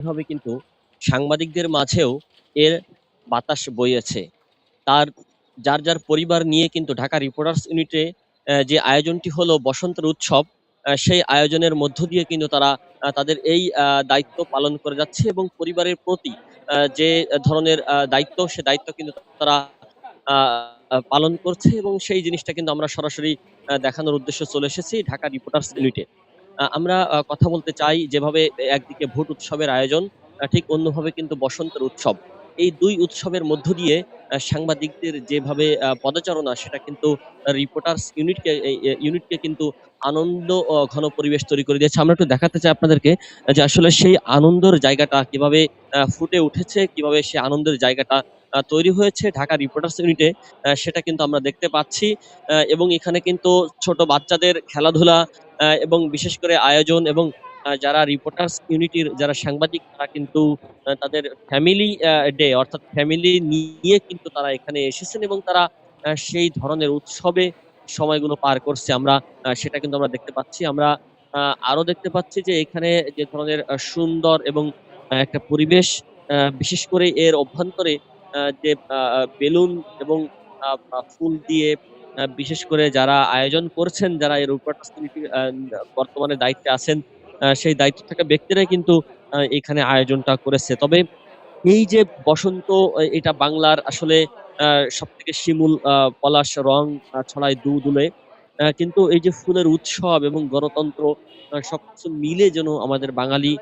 ভাবে কিন্তু সাংবাদিকদের মাঝেও এর বাতাস বইয়েছে। তার যার, যার পরিবার নিয়ে কিন্তু ঢাকা রিপোর্টার্স ইউনিটে যে আয়োজনটি হলো বসন্তের উৎসব, সেই আয়োজনের মধ্য দিয়ে কিন্তু তারা তাদের এই দায়িত্ব পালন করে যাচ্ছে এবং পরিবারের প্রতি যে ধরনের দায়িত্ব, সে দায়িত্ব কিন্তু তারা পালন করছে এবং সেই জিনিসটা কিন্তু আমরা সরাসরি দেখানোর উদ্দেশ্যে চলে এসেছি ঢাকা রিপোর্টার্স ইউনিটে। আমরা কথা বলতে চাই যেভাবে একদিকে ভোট উৎসবের আয়োজন, ঠিক অন্যভাবে কিন্তু বসন্তের উৎসব। এই দুই উৎসবের মধ্য দিয়ে সাংবাদিকদের যেভাবে পদচারণা সেটা কিন্তু রিপোর্টার্স ইউনিটকে ইউনিটকে কিন্তু আনন্দ ঘন পরিবেশ তৈরি করে দিয়েছে। আমরা একটু দেখাতে চাই আপনাদেরকে যে আসলে সেই আনন্দের জায়গাটা কীভাবে ফুটে উঠেছে, কীভাবে সেই আনন্দের জায়গাটা তৈরি হয়েছে ঢাকা রিপোর্টার্স ইউনিটে সেটা কিন্তু আমরা দেখতে পাচ্ছি। এবং এখানে কিন্তু ছোট বাচ্চাদের খেলাধুলা এবং বিশেষ করে আয়োজন এবং যারা রিপোর্টার্স ইউনিটির যারা সাংবাদিক, তারা কিন্তু তাদের ফ্যামিলি ডে অর্থাৎ ফ্যামিলি নিয়ে কিন্তু তারা এখানে এসেছেন এবং তারা সেই ধরনের উৎসবে সময়গুলো পার করছে। আমরা সেটা কিন্তু আমরা দেখতে পাচ্ছি। আমরা আরও দেখতে পাচ্ছি যে এখানে যে ধরনের সুন্দর এবং একটা পরিবেশ বিশেষ করে এর অভ্যন্তরে যে বেলুন এবং ফুল দিয়ে বিশেষ করে যারা আয়োজন করছেন, যারা এই ইউনিটির বর্তমানে দায়িত্বে আছেন, সেই দায়িত্বে থাকা ব্যক্তিরাই কিন্তু এখানে আয়োজনটা করেছে। তবে এই যে বসন্ত এটা বাংলার আসলে আ সবথেকে শিমুল পলাশ রং ছড়ায় দু দুলে। কিন্তু এই যে ফুলের উৎসব এবং গণতন্ত্র সবকিছু মিলে যেন আমাদের বাঙালি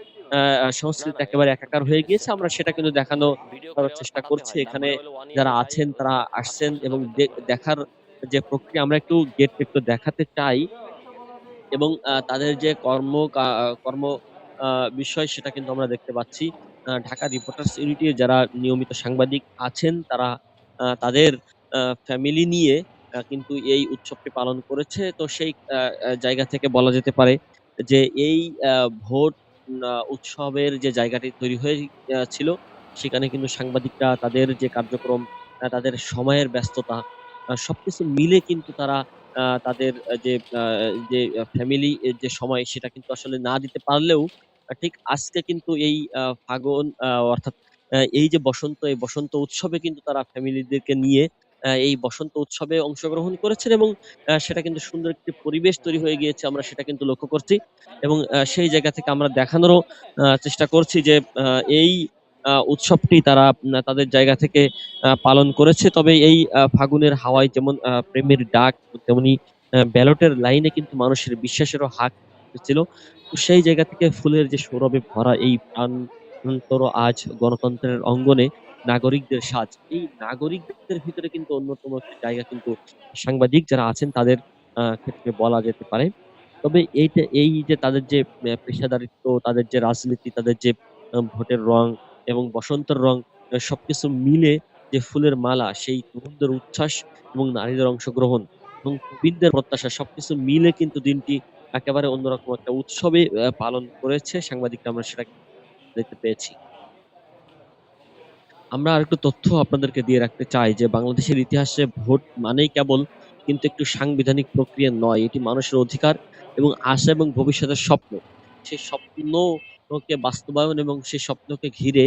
সংস্কৃতি একেবারে একাকার হয়ে গিয়েছে। আমরা সেটা কিন্তু দেখানো করার চেষ্টা করছি। এখানে যারা আছেন তারা আসছেন এবং দেখার যে প্রক্রিয়া আমরা একটু গেট একটু দেখাতে চাই। এবং তাদের যে কর্ম কর্ম বিষয় সেটা কিন্তু আমরা দেখতে পাচ্ছি। ঢাকা রিপোর্টার্স ইউনিটির যারা নিয়মিত সাংবাদিক আছেন তারা তাদের ফ্যামিলি নিয়ে কিন্তু এই উৎসবটি পালন করেছে। তো সেই জায়গা থেকে বলা যেতে পারে যে এই ভোট উৎসবের যে জায়গাটি তৈরি হয়ে আ ছিল সেখানে কিন্তু সাংবাদিকরা তাদের যে কার্যক্রম, তাদের সময়ের ব্যস্ততা সবকিছু মিলে কিন্তু তারা তাদের যে যে ফ্যামিলি যে সময় সেটা কিন্তু আসলে না দিতে পারলেও ঠিক আজকে কিন্তু এই ফাগুন অর্থাৎ এই যে বসন্ত, এই বসন্ত উৎসবে কিন্তু তারা ফ্যামিলিদেরকে নিয়ে এই বসন্ত উৎসবে অংশগ্রহণ করেছেন এবং সেটা কিন্তু সুন্দর একটি পরিবেশ তৈরি হয়ে গিয়েছে। আমরা সেটা কিন্তু লক্ষ্য করছি এবং সেই জায়গা থেকে আমরা দেখানোরও চেষ্টা করছি যে এই উৎসবটি তারা তাদের জায়গা থেকে পালন করেছে। তবে এই ফাগুনের হাওয়ায় যেমন প্রেমের ডাক তেমনি ব্যালটের লাইনে কিন্তু মানুষের বিশ্বাসেরও হাক ছিল। সেই জায়গা থেকে ফুলের যে সৌরভে ভরা এই প্রাণন্তর আজ গণতন্ত্রের অঙ্গনে নাগরিকদের সাজ। এই নাগরিকদের ভিতরে কিন্তু অন্যতম একটি জায়গা কিন্তু সাংবাদিক যারা আছেন তাদের ক্ষেত্রে বলা যেতে পারে। তবে এইটা এই যে তাদের যে পেশাদারিত্ব, তাদের যে রাজনীতি, তাদের যে ভোটের রং এবং বসন্তের রং সবকিছু মিলে যে ফুলের মালা, সেই তরুণদের উচ্ছ্বাস এবং নারীদের অংশগ্রহণ এবং প্রবীণদের প্রত্যাশা সবকিছু মিলে কিন্তু দিনটি একেবারে অন্যরকম একটা উৎসবে পালন করেছে সাংবাদিকরা আমরা সেটা দেখতে পেয়েছি। আমরা আরেকটু তথ্য আপনাদেরকে দিয়ে রাখতে চাই যে বাংলাদেশের ইতিহাসে ভোট মানেই কেবল কিন্তু একটু সাংবিধানিক প্রক্রিয়া নয়। এটি মানুষের অধিকার এবং আশা এবং ভবিষ্যতের স্বপ্ন। সেই স্বপ্নকে বাস্তবায়ন এবং সেই স্বপ্নকে ঘিরে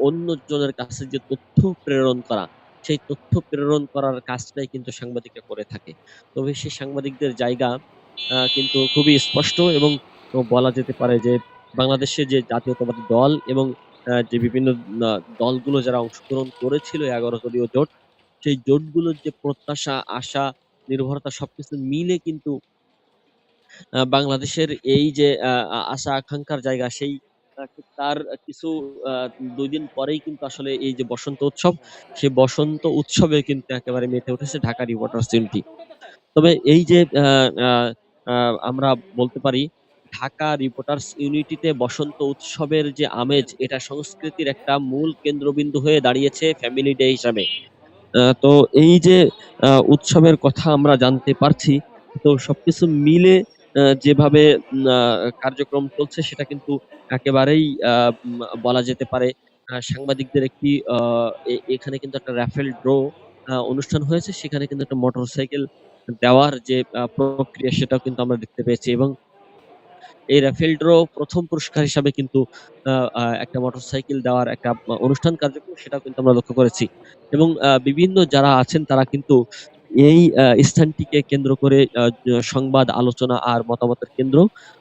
অন্যজনের কাছে যে তথ্য প্রেরণ করা, সেই তথ্য প্রেরণ করার কাজটাই কিন্তু সাংবাদিকরা করে থাকে। তবে সেই সাংবাদিকদের জায়গা কিন্তু খুবই স্পষ্ট এবং বলা যেতে পারে যে বাংলাদেশে যে জাতীয়তাবাদী দল এবং যে বিভিন্ন দলগুলো যারা অংশগ্রহণ করেছিল ১১ দলীয় জোট, সেই জোটগুলোর যে প্রত্যাশা, আশা, নির্ভরতা সবকিছু মিলে কিন্তু বাংলাদেশের এই যে আশা আকাঙ্খার জায়গা সেই তার কিছু ২ দিন পরেই কিন্তু আসলে এই যে বসন্ত উৎসব, সেই বসন্ত উৎসবে কিন্তু একেবারে মেতে উঠেছে ঢাকা রিপোর্টার্স ইউনিটি। তবে এই যে আমরা বলতে পারি ঢাকা রিপোর্টার্স ইউনিটিতে বসন্ত উৎসবের যে আমেজ এটা সংস্কৃতির একটা মূল কেন্দ্রবিন্দু হয়ে দাঁড়িয়েছে ফ্যামিলি ডে হিসাবে। তো এই যে উৎসবের কথা আমরা জানতে পারছি, তো সবকিছু মিলে যেভাবে কার্যক্রম চলছে সেটা কিন্তু একেবারেই বলা যেতে পারে সাংবাদিকদের একটি এখানে কিন্তু একটা রাফেল ড্র অনুষ্ঠান হয়েছে। সেখানে কিন্তু একটা মোটরসাইকেল দেওয়ার যে প্রক্রিয়া সেটাও কিন্তু আমরা দেখতে পেয়েছি এবং এই রাফেল ড্র প্রথম পুরস্কার হিসাবে কিন্তু একটা মোটরসাইকেল দেওয়ার একটা অনুষ্ঠান কার্যক্রম সেটাও কিন্তু আমরা লক্ষ্য করেছি। এবং বিভিন্ন যারা আছেন তারা কিন্তু এই স্থানটিকে কেন্দ্র করে সংবাদ, আলোচনা আর মতামতের কেন্দ্র।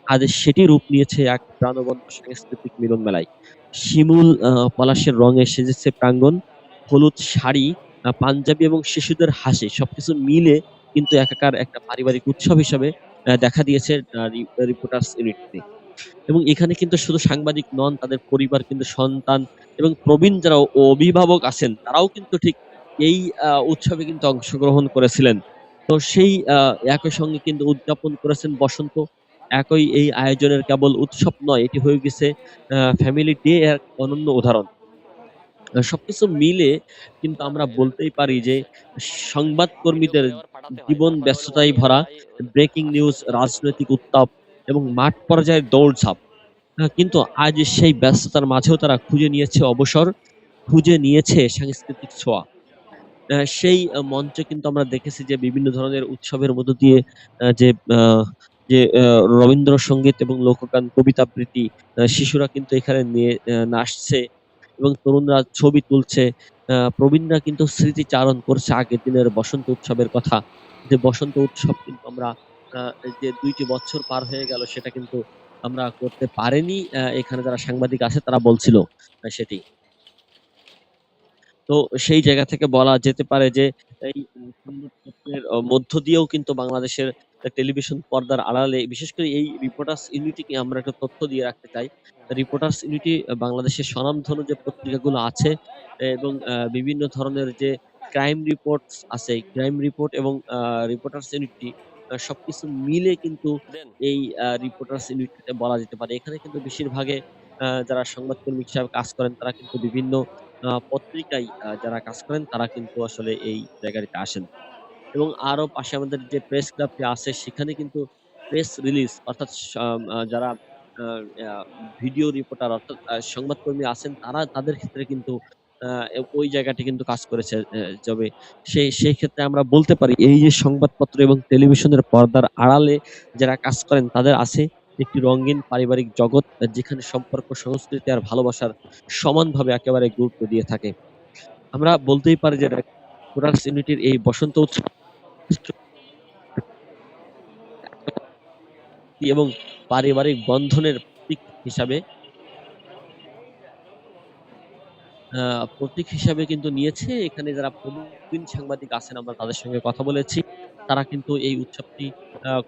আজ সেটি রূপ নিয়েছে এক প্রাণবন্ত সাংস্কৃতিক মিলন মেলায়। শিমুল পলাশের রঙে সেজেছে প্রাঙ্গণ। হলুদ শাড়ি, পাঞ্জাবি এবং শিশুদের হাসি সবকিছু মিলে কিন্তু একাকার একটা পারিবারিক উৎসব হিসাবে দেখা দিয়েছে রিপোর্টার্স ইউনিটিতে। এবং এখানে কিন্তু শুধু সাংবাদিক নন, তাদের পরিবার কিন্তু সন্তান এবং প্রবীণ যারা অভিভাবক আছেন তারাও কিন্তু ঠিক এই উৎসবে কিন্তু অংশগ্রহণ করেছিলেন। তো সেই একই সঙ্গে কিন্তু উদযাপন করেছেন বসন্ত। একই এই আয়োজনের কেবল উৎসব নয়, এটি হয়ে গেছে ফ্যামিলি ডে এর অনন্য উদাহরণ। সবকিছু মিলে কিন্তু আমরা বলতেই পারি যে সংবাদকর্মীদের জীবন ব্যস্ততায় ভরা। ব্রেকিং নিউজ, রাজনৈতিক উত্তাপ এবং মাঠ পর্যায়ের দৌড়ঝাঁপ। কিন্তু আজ সেই ব্যস্ততার মাঝেও তারা খুঁজে নিয়েছে অবসর, খুঁজে নিয়েছে সাংস্কৃতিক ছোঁয়া। সেই মঞ্চে কিন্তু আমরা দেখেছি যে বিভিন্ন ধরনের উৎসবের মধ্য দিয়ে যে যে রবীন্দ্রসঙ্গীত এবং লোকগান, কবিতা আবৃত্তি শিশুরা কিন্তু এখানে নিয়ে নাচছে এবং তরুণরা ছবি তুলছে। প্রবীণরা কিন্তু স্মৃতিচারণ করছে আগের দিনের বসন্ত উৎসবের কথা। যে বসন্ত উৎসব কিন্তু আমরা যে দুইটি বছর পার হয়ে গেল সেটা কিন্তু আমরা করতে পারিনি। এখানে যারা সাংবাদিক আছে তারা বলছিল সেটি। তো সেই জায়গা থেকে বলা যেতে পারে যে এই সংবাদপত্রের মধ্য দিয়েও কিন্তু বাংলাদেশের টেলিভিশন পর্দার আড়ালে বিশেষ করে এই রিপোর্টার্স ইউনিটিকে আমরা একটা তথ্য দিয়ে রাখতে চাই। রিপোর্টার্স ইউনিটি বাংলাদেশের স্বনামধন্য যে পত্রিকাগুলো আছে এবং বিভিন্ন ধরনের যে ক্রাইম রিপোর্টস আছে, ক্রাইম রিপোর্ট এবং রিপোর্টার্স ইউনিটি সবকিছু মিলে কিন্তু এই রিপোর্টার্স ইউনিটিতে বলা যেতে পারে। এখানে কিন্তু বেশিরভাগে যারা সংবাদকর্মী হিসাবে কাজ করেন তারা কিন্তু বিভিন্ন পত্রিকায় যারা কাজ করেন, তারা কিন্তু আসলে এই জায়গাটিতে আসেন। এবং আরও পাশে আমাদের যে প্রেস ক্লাবটি আছে, সেখানে কিন্তু প্রেস রিলিজ অর্থাৎ যারা ভিডিও রিপোর্টার অর্থাৎ সংবাদকর্মী আছেন, তারা তাদের ক্ষেত্রে কিন্তু ওই জায়গাটি কিন্তু কাজ করেছে। যবে সেই সেই ক্ষেত্রে আমরা বলতে পারি, এই যে সংবাদপত্র এবং টেলিভিশনের পর্দার আড়ালে যারা কাজ করেন, তাদের আছে একটি রঙিন পারিবারিক জগৎ যেখানে সম্পর্ক, সংস্কৃতি আর ভালোবাসার সমানভাবে একেবারে গুরুত্ব দিয়ে থাকে। আমরা বলতেই পারি যে রিপোর্টার্স ইউনিটির এই বসন্ত উৎসব এবং পারিবারিক বন্ধনের প্রতীক হিসাবে প্রতীক হিসাবে কিন্তু নিয়েছে। এখানে যারা প্রবীণ সাংবাদিক আছেন আমরা তাদের সঙ্গে কথা বলেছি। তারা কিন্তু এই উৎসবটি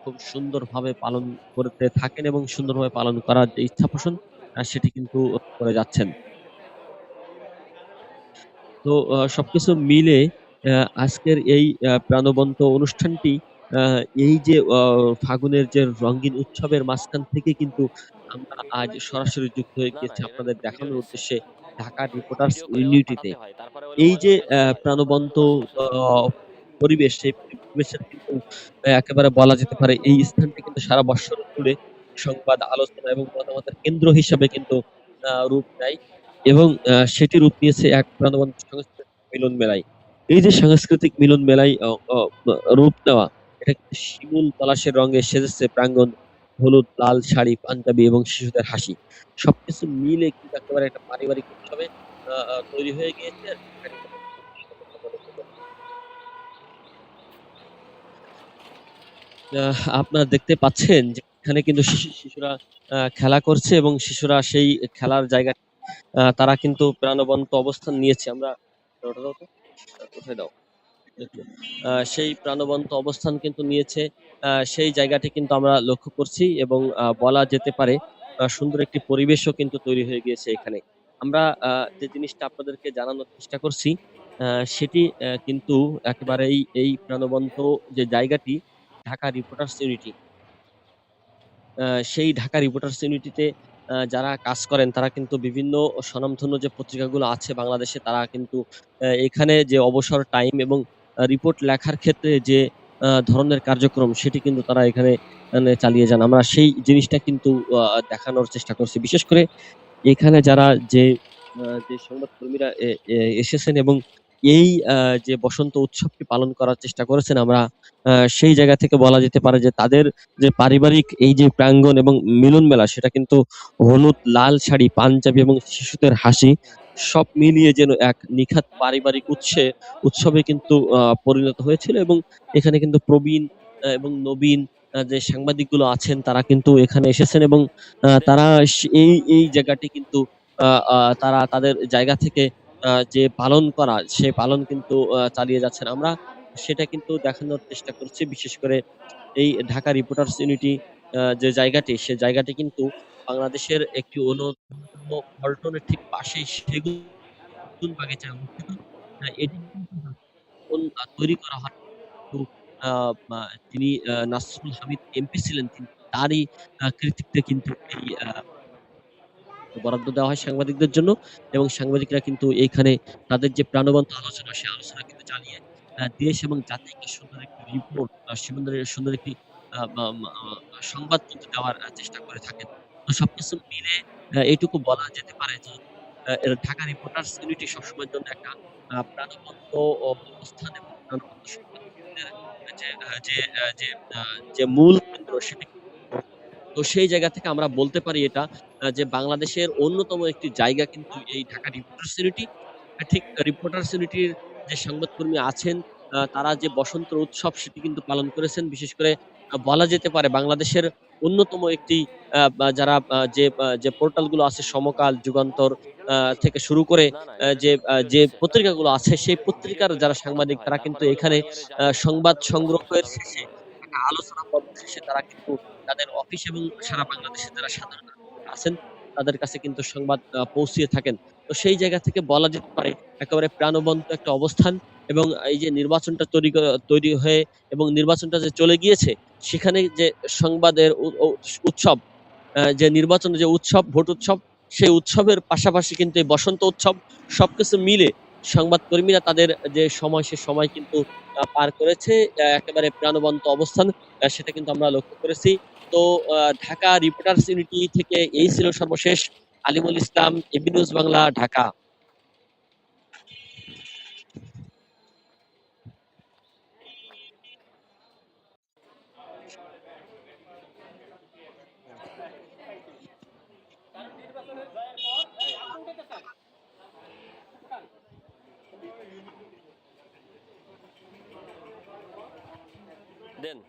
খুব সুন্দরভাবে পালন করতে থাকেন এবং সুন্দরভাবে পালন করার যে ইচ্ছা পোষণ সেটি কিন্তু করে যাচ্ছেন। তো সবকিছু মিলে আজকের এই প্রাণবন্ত অনুষ্ঠানটি এই যে ফাগুনের যে রঙিন উৎসবের মাঝখান থেকে কিন্তু আমরা আজ সরাসরি যুক্ত হয়ে গিয়েছি আপনাদের দেখানোর উদ্দেশ্যে ঢাকা রিপোর্টার্স ইউনিটিতে। এই যে প্রাণবন্ত পরিবেশ সেই পরিবেশের কিন্তু একেবারে বলা যেতে পারে এই স্থানটি কিন্তু সারা বৎসর জুড়ে সংবাদ, আলোচনা এবং মতামতের কেন্দ্র হিসাবে কিন্তু রূপ নেয় এবং সেটি রূপ নিয়েছে এক প্রাণবন্ত সাংস্কৃতিক মিলন মেলায়। এই যে সাংস্কৃতিক মিলন মেলায় রূপ নেওয়া এটা কিন্তু শিমুল পলাশের রঙে সেজেছে প্রাঙ্গণ। হলুদ, লাল শাড়ি, পাঞ্জাবি এবং শিশুদের হাসি। সবকিছু মিলে কিন্তু একেবারে একটা পারিবারিক উৎসবে তৈরি হয়ে গিয়েছে আর আহ আপনারা দেখতে পাচ্ছেন যে এখানে কিন্তু শিশু, শিশুরা খেলা করছে এবং শিশুরা সেই খেলার জায়গা তারা কিন্তু প্রাণবন্ত অবস্থান নিয়েছে। আমরা কোথায় দাও? সেই প্রাণবন্ত অবস্থান কিন্তু নিয়েছে। সেই জায়গাটি কিন্তু আমরা লক্ষ্য করছি এবং বলা যেতে পারে সুন্দর একটি পরিবেশও কিন্তু তৈরি হয়ে গিয়েছে এখানে। আমরা যে জিনিসটা আপনাদেরকে জানানোর চেষ্টা করছি সেটি কিন্তু একেবারেই এই প্রাণবন্ত যে জায়গাটি ঢাকা রিপোর্টার্স ইউনিটি। সেই ঢাকা রিপোর্টার্স ইউনিটিতে যারা কাজ করেন, তারা কিন্তু বিভিন্ন স্বনামধন্য যে পত্রিকাগুলো আছে বাংলাদেশে, তারা কিন্তু এখানে যে অবসর টাইম এবং রিপোর্ট লেখার ক্ষেত্রে যে ধরনের কার্যক্রম, সেটি কিন্তু তারা এখানে মানে চালিয়ে যান। আমরা সেই জিনিসটা কিন্তু দেখানোর চেষ্টা করছি। বিশেষ করে এখানে যারা যে যে সংবাদকর্মীরা এসেছেন এবং এই যে বসন্ত উৎসবটি পালন করার চেষ্টা করেছেন আমরা সেই জায়গা থেকে বলা যেতে পারে যে তাদের যে পারিবারিক এই যে প্রাঙ্গণ এবং মিলন মেলা সেটা কিন্তু হলুদ, লাল শাড়ি, পাঞ্জাবি এবং শিশুদের হাসি সব মিলিয়ে যেন এক নিখাত পারিবারিক উৎসে উৎসবে কিন্তু পরিণত হয়েছিল এবং এখানে কিন্তু প্রবীণ এবং নবীন যে সাংবাদিকগুলো আছেন তারা কিন্তু এখানে এসেছেন এবং তারা এই এই জায়গাটি কিন্তু তারা তাদের জায়গা থেকে যে পালন করা, সে পালন কিন্তু চালিয়ে যাচ্ছেন। আমরা সেটা কিন্তু দেখানোর চেষ্টা করছি। বিশেষ করে এই ঢাকা রিপোর্টার্স ইউনিটি যে জায়গাটি, সে জায়গাটি কিন্তু বাংলাদেশের একটি অন্যতম পল্টনের ঠিক পাশেই সেগুন বাগিচায় অবস্থিত। এটি তৈরি করা হয় মা নাসরুল হামিদ এমপি ছিলেন, তিনি তারই কৃতিত্বে কিন্তু এই বরাদ্দ দেওয়া হয় সাংবাদিকদের জন্য এবং সাংবাদিকরা কিন্তু এইখানে তাদের যে প্রাণবন্ত আলোচনা সে আলোচনা কিন্তু চালিয়ে দেশ এবং জাতিকে সুন্দর একটি রিপোর্ট সুন্দর সুন্দর একটি সংবাদ কিন্তু দেওয়ার চেষ্টা করে থাকেন। তো সবকিছু মিলে আ এটুকু বলা যেতে পারে যে ঢাকা রিপোর্টার্স ইউনিটি সবসময়ের জন্য একটা প্রাণবন্ত অবস্থান এবং প্রাণবন্ত যে যে যে মূল কেন্দ্র সেটি তো সেই জায়গা থেকে আমরা বলতে পারি এটা যে বাংলাদেশের অন্যতম একটি জায়গা কিন্তু এই ঢাকা রিপোর্টার্স ইউনিটি। ঠিক রিপোর্টার্স ইউনিটির যে সংবাদকর্মী আছেন তারা যে বসন্ত উৎসব সেটি কিন্তু পালন করেছেন। বিশেষ করে বলা যেতে পারে বাংলাদেশের অন্যতম একটি যারা যে যে পোর্টালগুলো আছে সমকাল, যুগান্তর থেকে শুরু করে যে যে পত্রিকাগুলো আছে সেই পত্রিকার যারা সাংবাদিক তারা কিন্তু এখানে সংবাদ সংগ্রহের শেষে আলোচনা পর্ব শেষে তারা কিন্তু তাদের অফিস এবং সারা বাংলাদেশের যারা সাধারণ আছেন তাদের কাছে কিন্তু সংবাদ পৌঁছিয়ে থাকেন। তো সেই জায়গা থেকে বলা যেতে পারে একেবারে প্রাণবন্ত একটা অবস্থান এবং এই যে নির্বাচনটা তৈরি তৈরি হয়ে এবং নির্বাচনটা যে চলে গিয়েছে সেখানে যে সংবাদের উৎসব যে নির্বাচনের যে উৎসব, ভোট উৎসব সেই উৎসবের পাশাপাশি কিন্তু এই বসন্ত উৎসব সবকিছু মিলে সংবাদকর্মীরা তাদের যে সময় সে সময় কিন্তু পার করেছে একেবারে প্রাণবন্ত অবস্থান সেটা কিন্তু আমরা লক্ষ্য করেছি। তো ঢাকা রিপোর্টার্স ইউনিটি থেকে এই ছিল সর্বশেষ আলিমুল ইসলাম, এবি নিউজ বাংলা, ঢাকা। দেন।